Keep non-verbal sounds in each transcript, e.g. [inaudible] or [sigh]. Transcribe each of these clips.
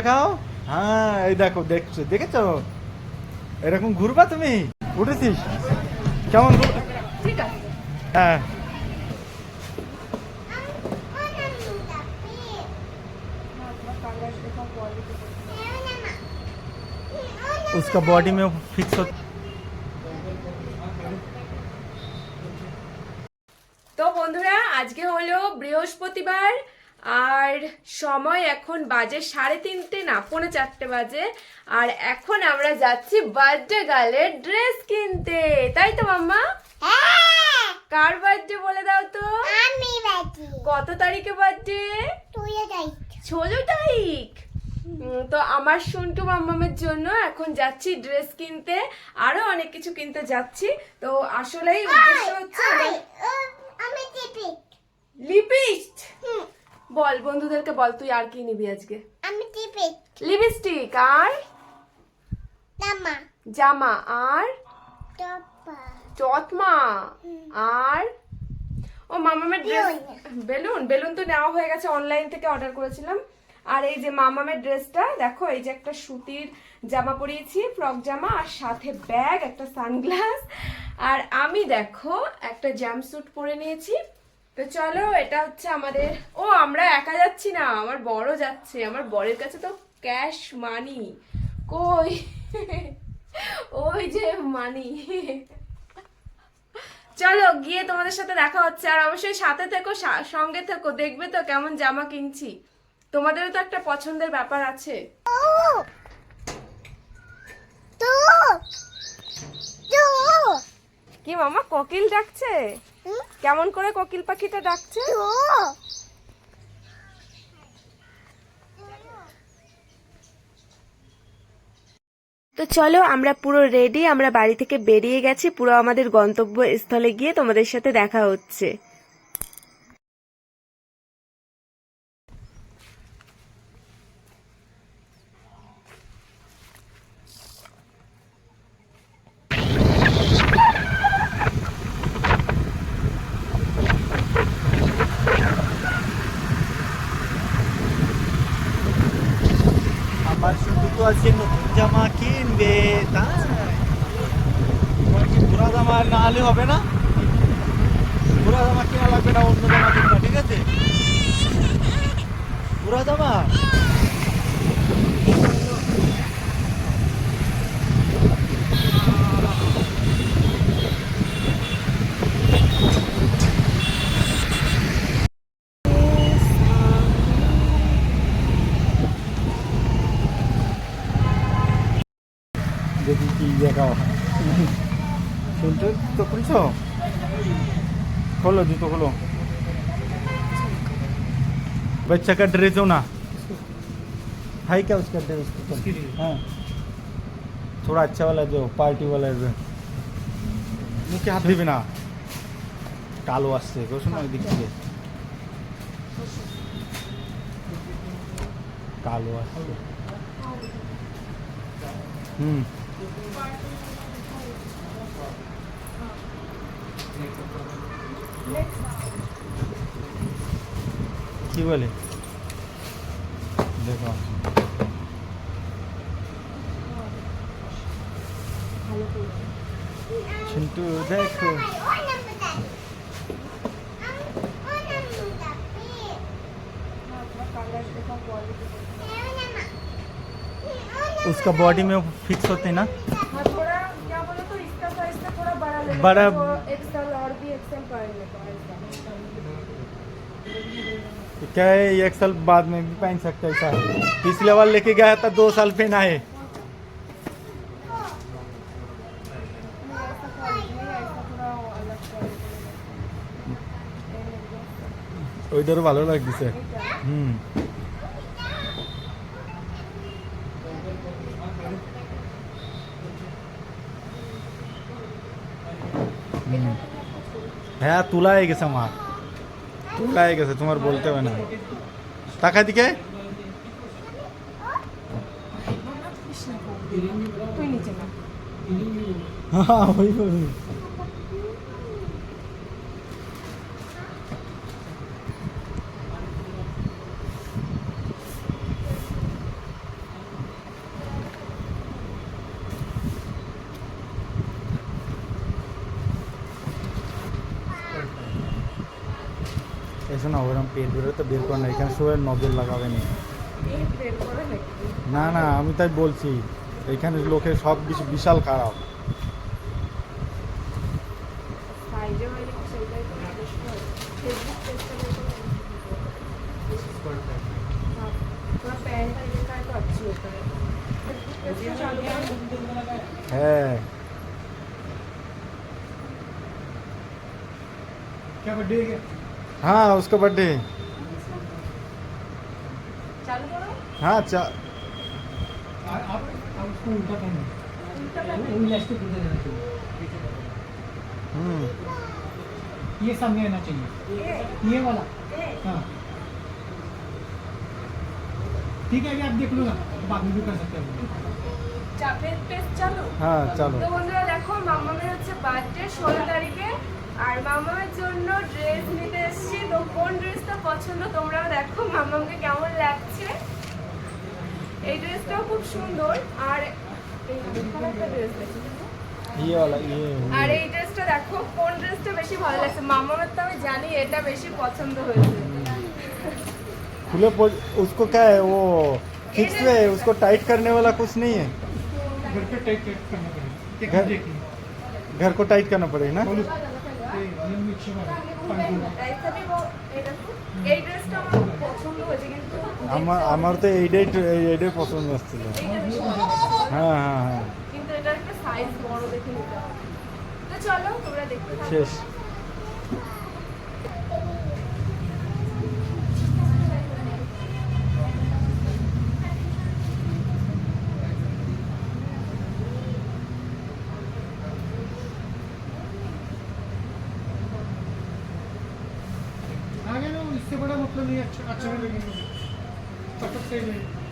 দেখাও হ্যাঁ এই দেখো দেখছো দেখেছো এরকম ঘুরবা তুমি উঠেছিস কেমন ঘুর- ঠিক আছে হ্যাঁ उसका बॉडी में फिक्स हो তো বন্ধুরা আজকে হলো বৃহস্পতিবার আর সময় এখন বাজে সাড়ে তিনটে না পৌনে চারটে বাজে। আর এখন আমরা যাচ্ছি বার্থডে গার্লের ড্রেস কিনতে। তাই তো মাম্মা? হ্যাঁ, কার বার্থডে বলে দাও তো? আমি কত তারিখে বার্থডে? ষোলো তারিখ। তো আমার সন্টু মাম্মামের জন্য এখন যাচ্ছি ড্রেস কিনতে। আরও অনেক কিছু কিনতে যাচ্ছি। তো আসলেই উদ্দেশ্য হচ্ছে আমি লিপিস্ট বল বন্ধুদেরকে বল তুই আর কি নিবি আজকে? আমি টিপি লিপস্টিক আর? নামা জামা আর? চতমা আর? ও মামামের ড্রেস বেলুন। বেলুন? তো নেওয়া হয়ে গেছে অনলাইন থেকে অর্ডার করেছিলাম। আর এই যে মামামের ড্রেসটা দেখো এই যে একটা সুতির জামা পরিয়েছি ফ্রক জামা আর সাথে ব্যাগ একটা সানগ্লাস আর আমি দেখো একটা জাম্পস্যুট পরে নিয়েছি। তো চলো এটা হচ্ছে আমাদের ও আমরা একা যাচ্ছি না আমার বড় যাচ্ছে আমার বরের কাছে তো ক্যাশ মানি কই? ওই যে মানি চলো গিয়ে তোমাদের সাথে দেখা হচ্ছে আর অবশ্যই সাথে থেকো সঙ্গে থেকো দেখবে তো কেমন জামা কিনছি। তোমাদেরও তো একটা পছন্দের ব্যাপার আছে। কি মামা কোকিল ডাকছে? কেমন করে কোকিল পাখিটা ডাকছে? তো। তো চলো আমরা পুরো রেডি আমরা বাড়ি থেকে বেরিয়ে গেছি পুরো আমাদের গন্তব্য স্থলে গিয়ে তোমাদের সাথে দেখা হচ্ছে আমার শুধু তো আজকে নতুন জামা কিনবে তাই তোমার পুরা জামা না আলে হবে না? পুরা জামা কেনা লাগবে না অন্য জামা কিনবা, ঠিক আছে? পুরা জামা बच्चा का ड्रेस हो ना है क्या उसका ड्रेस हाँ थोड़ा अच्छा वाला जो पार्टी वाला जो মুখে হাত দিবি না কালো আসছে কোশ না ওই দিক থেকে কালো আসছে হুম কি বলে চিন্টু দেখো ও নাম্বার দা ও নাম্বার দা उसका बॉडी में फिक्स होते हैं ना हाँ थोड़ा क्या बोले तो इसका साइज से थोड़ा बड़ा ले लेते बड़ा- तो एक्सेल और भी एक्सेल पहन लेता है ऐसा। तो क्या है ये एक साल बाद में भी पहन सकता है ऐसा पिछले बार लेके गया था दो साल पहना है ওইটারও ভালো লাগতেছে। হুম। হ্যাঁ তোলা হয়ে গেছে আমার তোলা হয়ে গেছে তোমার বলতে হবে না। টাকা দিকে হ্যাঁ ওই। ওই। না ওরকম পেট বেরোয় তো বের করে না এখানে সবাই নজর লাগাবে না না না আমি তাই বলছি এখানে লোকের সব কিছু বিশাল খারাপ हाँ उसका बर्थडे चालू करो हाँ चा आ- आप आप उसको उल्टा करना उल्टा वो करना। वो इलास्टिक उधर जाना चाहिए हम्म, ये सामने आना चाहिए ये ये वाला ये हाँ ठीक है अभी आप देख लो ना बाद में भी कर सकते हैं চাপে পেজ চালু हाँ चलो তো বন্ধুরা দেখো মামামের হচ্ছে বার্থডে ষোলো তারিখে আর মামামের জন্য ড্রেস নিতে এসেছি তো কোন ড্রেসটা পছন্দ তোমরাও দেখো মামামকে কেমন লাগছে এই ড্রেসটাও খুব সুন্দর আর এই এখানে একটা ড্রেস দেখি ये वाला ये আর এই ড্রেসটা দেখো কোন ড্রেসটা বেশি ভালো লাগছে মামামের তো আমি জানি এটা বেশি পছন্দ হয়েছে खुले पोज उसको क्या है वो फिक्स है उसको टाइट करने वाला कुछ नहीं है घर पे टाइट टाइट करना पड़ेगा एक घर- मिनट, एक मिनट। घर को टाइट करना पड़ेगा ना আমার আমার তো এইটাই এইটাই পছন্দ হচ্ছিল। হ্যাঁ হ্যাঁ হ্যাঁ। কিন্তু এটা একটা সাইজ বড় দেখে নিতে চলো তোমরা দেখতে শেষ। इससे बड़ा मतलब नहीं अच्छा अच्छा नहीं लगेगा परफेक्ट साइज है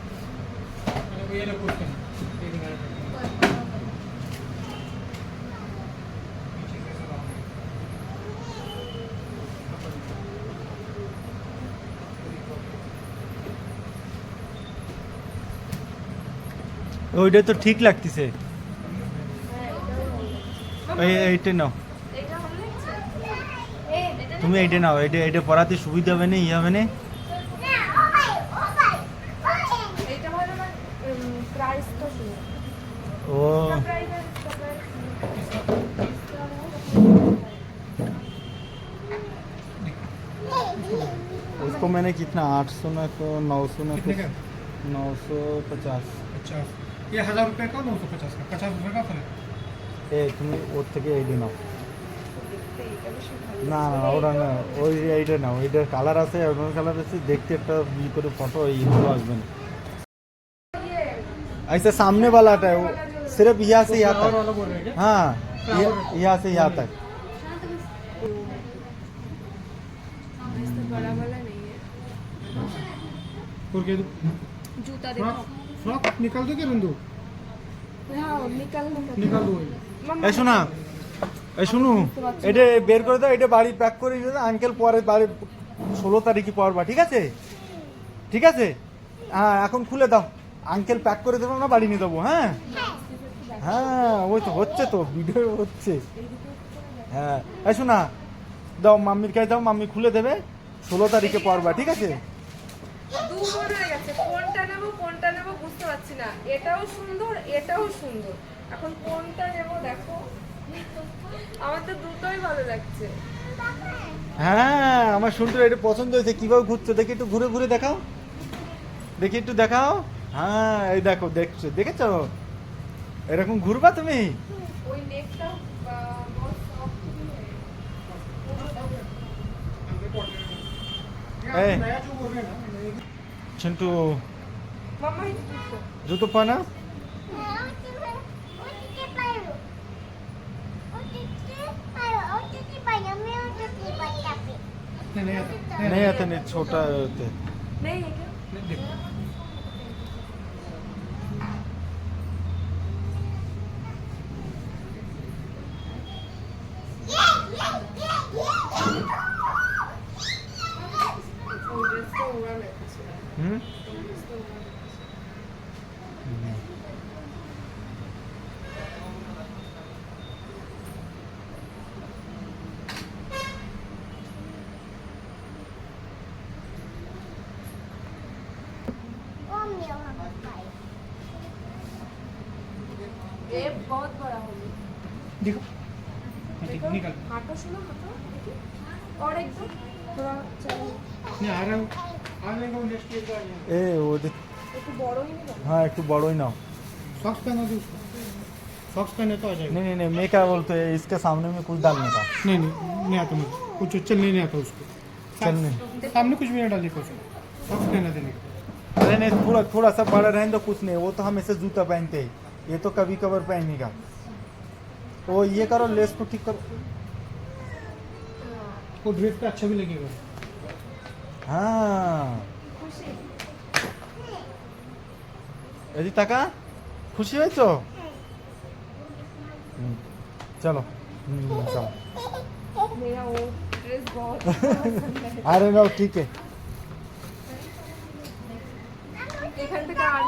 अरे ये लो उसका ये दिखाना पड़ेगा। पीछे से सब आओगे। ওইটা তো ঠিক লাগতেছে হ্যাঁ, এই এইটা নাও এটা ভালো লাগছে এই এটা তুমি এইটা নাও এটা এটা পড়াতে সুবিধা হবে না ইয়ে হবে না না ও ভাই ও ভাই ও ভাই এটা ভালো না প্রাইস তো শুনো ओ প্রাইস उसको मैंने कितना आठ सौ में तो नौ सौ में कितने कुछ का नौ सौ पचास पचास ये हजार रुपये का नौ सौ पचास का पचास रुपये का फर्क এ তুমি ওর থেকে এইটা নাও দেখতে এটা বেশি ভালো না না ওটা না ওই এইটা নাও এইটার কালার আছে অন্য কালার আছে দেখতে একটা ই করে ফটো এইগুলো আসবে না ইয়ে ऐसे सामने वाला आता है वो सिर्फ यहाँ से यहाँ फ्लावर तक वाला बोल रहे हैं क्या हाँ फ्लावर। ये- यहाँ से यहाँ तक इससे बड़ा वाला नहीं है और क्या जूता फ्रॉक देखो फ्रॉक निकाल दो क्या रंदू हाँ निकल निकल निकाल दो वही। मम्मा এই শোনা, এই শুনু, এটা বের করে দাও, এটা বাড়ি প্যাক করে দিও আঙ্কেল পরে বাড়ি, ষোলো তারিখে পরবা, ঠিক আছে? ঠিক আছে? হ্যাঁ এখন খুলে দাও। আঙ্কেল প্যাক করে দেবো না, বাড়ি নিয়ে দেবো হ্যাঁ? হ্যাঁ ওই তো হচ্ছে তো, ভিডিও হচ্ছে। হ্যাঁ এই শোনা, দাও, মাম্মির কাছে দাও, মাম্মি খুলে দেবে, ষোলো তারিখে পরবা, ঠিক আছে? কোনটা নেব কোনটা নেব, বুঝতে পারছি না। এটাও সুন্দর এটাও সুন্দর। এখন কোনটা নেব দেখো। আমার তো দুটোই ভালো লাগছে। হ্যাঁ আমার শুনতে এটা পছন্দ হয়েছে। কীভাবে ঘুরছো? দেখি একটু ঘুরে ঘুরে দেখাও। দেখি একটু দেখাও। হ্যাঁ এই দেখো দেখছ দেখেছ? এরকম ঘুরবা তুমি? চিন্টু জুতো পানা? नहीं नहीं छोटा नहीं है क्या এ ওদের একটু বড়ই নিবে হ্যাঁ একটু বড়ই নাও सॉक्स पहना दो उसको सॉक्स पहने तो आ जाएगा नहीं नहीं नहीं मैं क्या बोलते हैं इसके सामने में कुछ डालने का नहीं नहीं नहीं आता मुझे कुछ चलने नहीं आता उसको चलने सामने कुछ भी नहीं डालने का उसको सॉक्स पहना देने का अरे नहीं थोड़ा थोड़ा सा बड़ा रहने दो कुछ नहीं वो तो हमेशा जूता पहनते हैं ये तो कभी कभार पहनेगा वो ये करो लेस को ठीक करो वो ड्रेस पे अच्छा भी लगेगा হ্যাঁ। এদিক টাকা খুশি হয়েছ? চলো। চলো। আরে নাও ঠিক এখান থেকে আর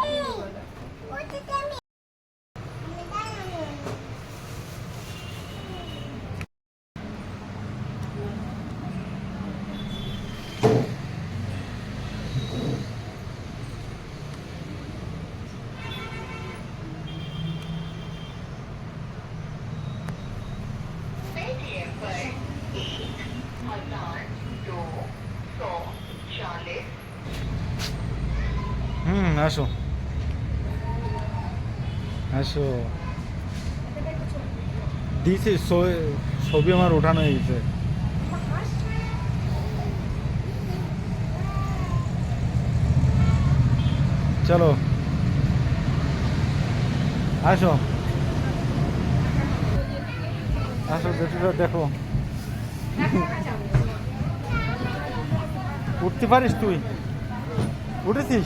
আসো। আসো। দিয়েছি ছবি আমার ওঠানো হয়েছে। চলো। আসো। আসো বেটিটা দেখো। উঠতে পারিস তুই? উঠেছিস?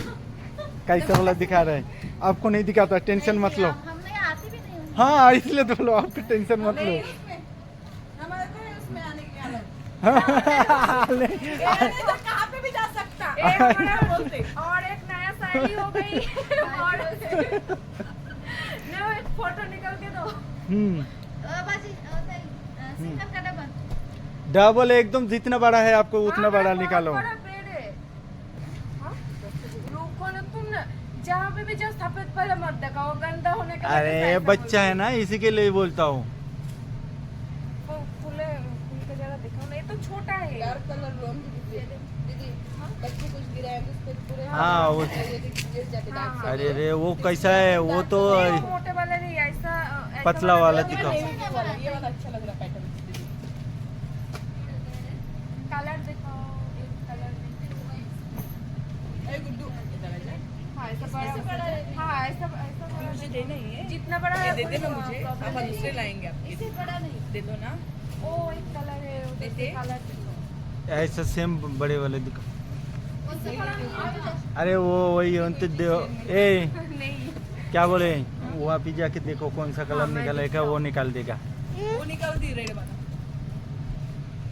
कैसे वाला दिखा रहे हैं। आपको नहीं दिखाता तो टेंशन मत लो। हाँ इसलिए तो बोलो आपको टेंशन मत लो। हाँ। [laughs] [laughs] डबल [laughs] हम्म। हम्म। एकदम जितना बड़ा है आपको उतना बड़ा निकालो। रुको तुम ना जहाँ पे भी जाओ सफ़ेद पहले मत दिखाओ गंदा होने का अरे बच्चा है ना इसी के लिए बोलता हूँ। बोलते हैं। फूल फूले फूल का जरा दिखाओ ना ये तो छोटा है। डार्क कलर लो दीदी दीदी बच्चे कुछ गिराए तो पूरे हाँ, वो- हाँ, हाँ। अरे वो कैसा है वो तो नहीं, मोटे वाला नहीं ऐसा पतला वाला दिखाओ। ये वाला अच्छा लग रहा पैटर्न दीदी कलर दिखाओ एक कलर ए गुड्डू इधर आ जा हाँ ऐसा हाँ मुझे देना ही। है। जितना बड़ा ये है दे देना मुझे। problem आप दूसरे लाएँगे आप इससे बड़ा नहीं। दे दो ना। ओ एक कलर है देते? कलर ऐसा सेम बड़े वाले है। अरे वो वही अंत दे ए नहीं। क्या बोले? वहाँ पे जाके देखो कौन सा कलर हाँ, निकलेगा वो निकाल देगा। वो निकाल दी रेड वाला।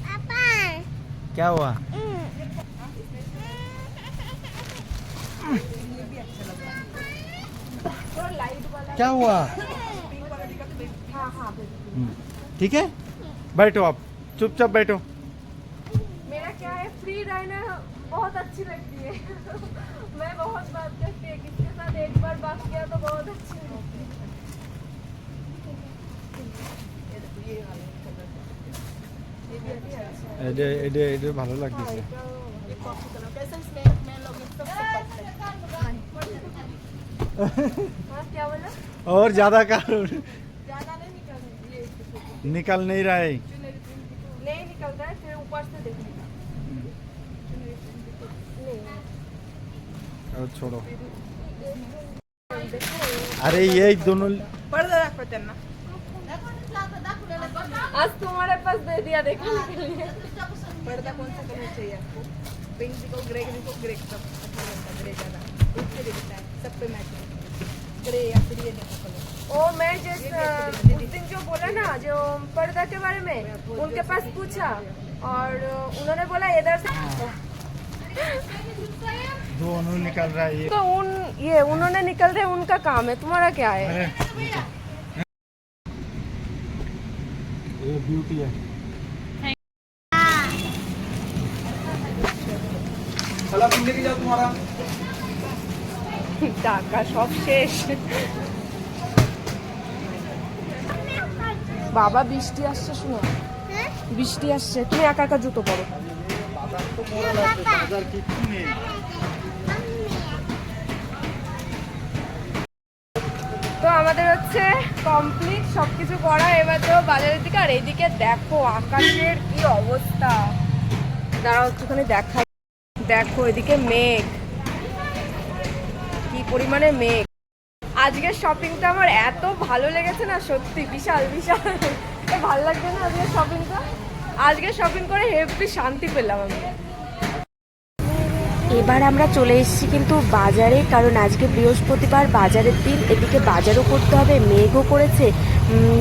पापा क्या हुआ ये भी अच्छा लग रहा है थोड़ा लाइट वाला क्या हुआ पिंक वाला दिखा तो देख हाँ हाँ बिल्कुल हम्म, ठीक है बैठो आप चुपचाप बैठो मेरा क्या है फ्री रहना बहुत अच्छी लगती है मैं बहुत बात करती है किसके साथ एक बार बात किया तो बहुत अच्छी लगती है ये देखो ये वाला कलर ये भी अच्छा है এডে এডে এডে ভালো हाँ, क्या बोला और ज़्यादा नहीं निकल ये निकल नहीं रहा है। नहीं निकलता है फिर ऊपर से देखने का। और छोड़ो। अरे ये दोनों त्यांना आज तुम्हारे पास दे दिया देखने के लिए। पर्दा कौन सा कलर चाहिए आपको? पिंक दिखो ग्रे दिखो ग्रे सब अच्छा लगता है ग्रे ज़्यादा। इससे भी दिखता है सब पे मैच ग्रे या फिर ये देखो कलर ओ मैं जिस उस दिन जो बोला ना जो पर्दा के बारे में उनके पास पूछा और उन्होंने बोला इधर से दोनों निकल रहा है ये। तो उन ये उन्होंने निकल रहे उनका काम है तुम्हारा क्या है? ये ब्यूटी है। টাকা সব শেষ। বাবা, বৃষ্টি আসছে, শুনো। বৃষ্টি আসছে। তুমি একা একা জুতো পরো। তো আমাদের হচ্ছে কমপ্লিট সবকিছু করা। এবার তো বাজারের দিকে, আর এইদিকে দেখো, আকাশের কি অবস্থা। দাঁড়াও, একটুখানি দেখা দেখো, এদিকে মেঘ। কি পরিমাণে মেঘ। আজকের শপিংটা আমার এত ভালো লেগেছে না, সত্যি বিশাল বিশাল। ভালো লাগছে না আজকের শপিংটা আজকে শপিং করে হেভি শান্তি পেলাম আমি। এবার আমরা চলে এসেছি কিন্তু বাজারে কারণ আজকে বৃহস্পতিবার বাজারের দিন এদিকে বাজারও করতে হবে মেঘও করেছে।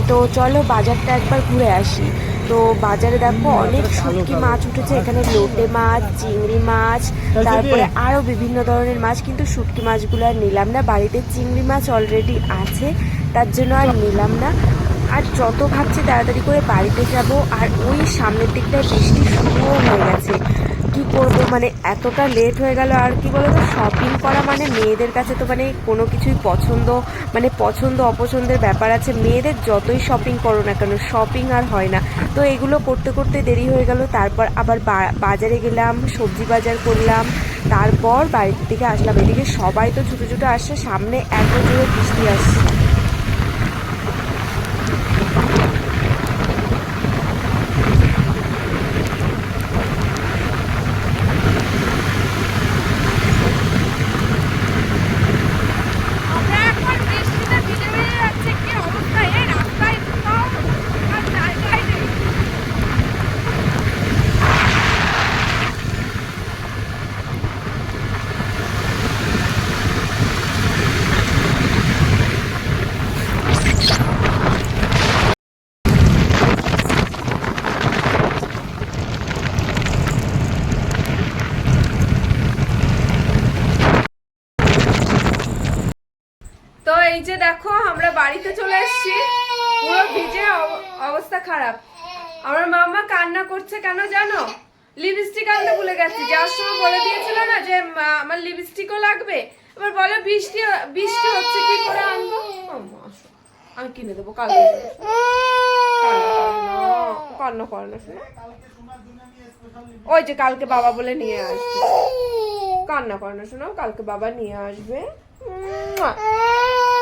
তো চলো বাজারটা একবার ঘুরে আসি। তো বাজারে দেখো অনেক শুটকি মাছ উঠেছে এখানে লোটে মাছ চিংড়ি মাছ তারপরে আরও বিভিন্ন ধরনের মাছ কিন্তু শুটকি মাছগুলো আর নিলাম না। বাড়িতে চিংড়ি মাছ অলরেডি আছে তার জন্য আর নিলাম না। আর যত ভাবছি তাড়াতাড়ি করে বাড়িতে যাব আর ওই সামনের দিকটায় বৃষ্টি শুরুও হয়ে গেছে। কি করব? মানে এতটা লেট হয়ে গেল আর কি বলতো? শপিং করা মানে মেয়েদের কাছে তো মানে কোনো কিছুই পছন্দ মানে পছন্দ অপছন্দের ব্যাপার আছে। মেয়েদের যতই শপিং করো না কেন শপিং আর হয় না। তো এগুলো করতে করতে দেরি হয়ে গেল। তারপর আবার বাজারে গেলাম, সবজি বাজার করলাম। তারপর বাড়ির দিকে আসলাম। এদিকে সবাই তো ছুটো ছুটো আসছে। সামনে এত জোরে বৃষ্টি আসছে আমরা এখন বৃষ্টিতে ভিজে ভিজে যাচ্ছি কি অবস্থা এই রাস্তায় কোথাও আর জায়গায় নেই তো এই যে দেখো, আমরা বাড়িতে চলে এসেছি। পুরো ভিজে অব- অবস্থা খারাপ। আমার মামা কান্না করছে কেন জানো? লিপস্টিক আনতে ভুলে গেছি। যার সময় বলে দিয়েছিল না যে আমার লিপস্টিকও লাগবে? এবার বলে, বৃষ্টি বৃষ্টি হচ্ছে, কি করে আনব? আমি কিনে দেবো কালকে। দেবো। কান্না করে না, শোনো। ওই যে কালকে বাবা বলে নিয়ে আসবে। কান্না করে না, শোনো। কালকে বাবা নিয়ে আসবে।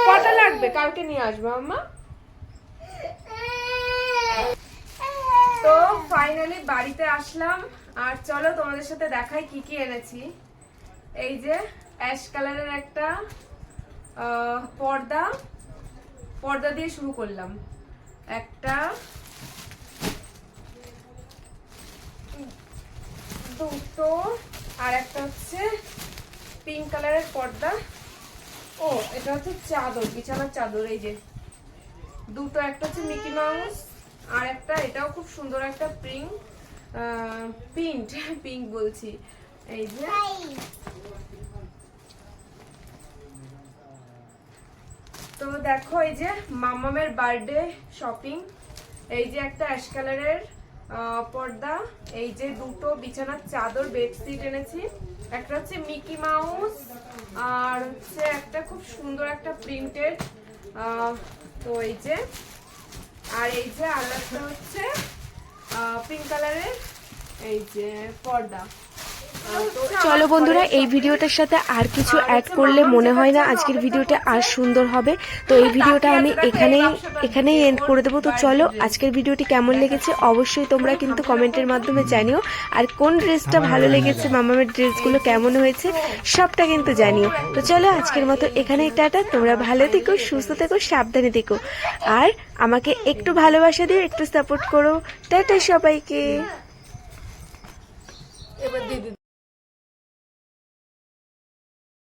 কটা লাগবে? কালকে নিয়ে আসবে, আম্মা? তো ফাইনালি বাড়িতে আসলাম। আর চলো তোমাদের সাথে দেখাই কি কি এনেছি। এই যে অ্যাশ কালারের একটা পর্দা। পর্দা দিয়ে শুরু করলাম। একটা, দুটো, আর একটা হচ্ছে পিঙ্ক কালারের পর্দা। ও, এটা হচ্ছে চাদর, বিছানার চাদর, এই যে। দুটো একটা হচ্ছে মিকি মাউস, আর একটা, এটাও খুব সুন্দর একটা প্রিন্ট প্রিন্ট [laughs] পিঙ্ক বলছি। এই যে। তো দেখো, এই যে মামামের বার্থডে শপিং, এই যে একটা অ্যাশ কালারের পর্দা, এই যে দুটো বিছানার চাদর, বেডশিট এনেছি। একটা হচ্ছে মিকি মাউস, আর হচ্ছে একটা খুব সুন্দর একটা প্রিন্টেড তো এই যে, আর এই যে আর একটা হচ্ছে পিঙ্ক কালারের এই যে পর্দা। চলো বন্ধুরা, এই ভিডিওটার সাথে আর কিছু অ্যাড করলে মনে হয় না আজকের ভিডিওটা আর সুন্দর হবে। তো এই ভিডিওটা আমি এখানেই এখানেই এন্ড করে দেবো। তো চলো, আজকের ভিডিওটি কেমন লেগেছে অবশ্যই তোমরা কিন্তু কমেন্টের মাধ্যমে জানিও। আর কোন ড্রেসটা ভালো লেগেছে, মামামের ড্রেসগুলো কেমন হয়েছে, সবটা কিন্তু জানিও। তো চলো, আজকের মতো এখানেই টাটা। তোমরা ভালো থেকো, সুস্থ থেকো, সাবধানে থেকো। আর আমাকে একটু ভালোবাসা দিও, একটু সাপোর্ট করো। টাটা সবাইকে। এবার দিদি